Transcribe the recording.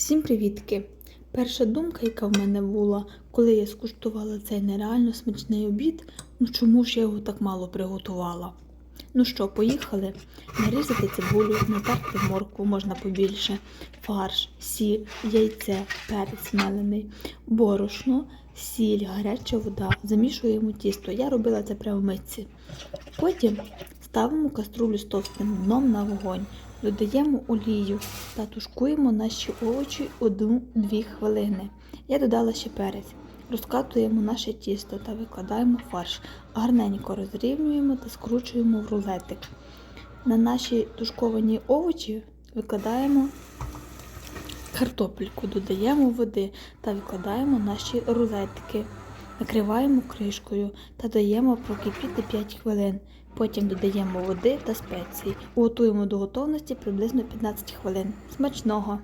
Всім привітки! Перша думка, яка в мене була, коли я скуштувала цей нереально смачний обід, ну чому ж я його так мало приготувала? Ну що, поїхали? Нарізати цибулю, натерти моркву можна побільше, фарш, сіль, яйце, перець мелений, борошно, сіль, гаряча вода. Замішуємо тісто. Я робила це прямо в митці. Потім ставимо каструлю з товстим дном на вогонь. Додаємо олію та тушкуємо наші овочі 1-2 хвилини. Я додала ще перець. Розкатуємо наше тісто та викладаємо фарш. Гарненько розрівнюємо та скручуємо в рулетик. На наші тушковані овочі викладаємо картопельку, додаємо води та викладаємо наші рулетики. Накриваємо кришкою та даємо прокипіти 5 хвилин. Потім додаємо води та спеції. Готуємо до готовності приблизно 15 хвилин. Смачного!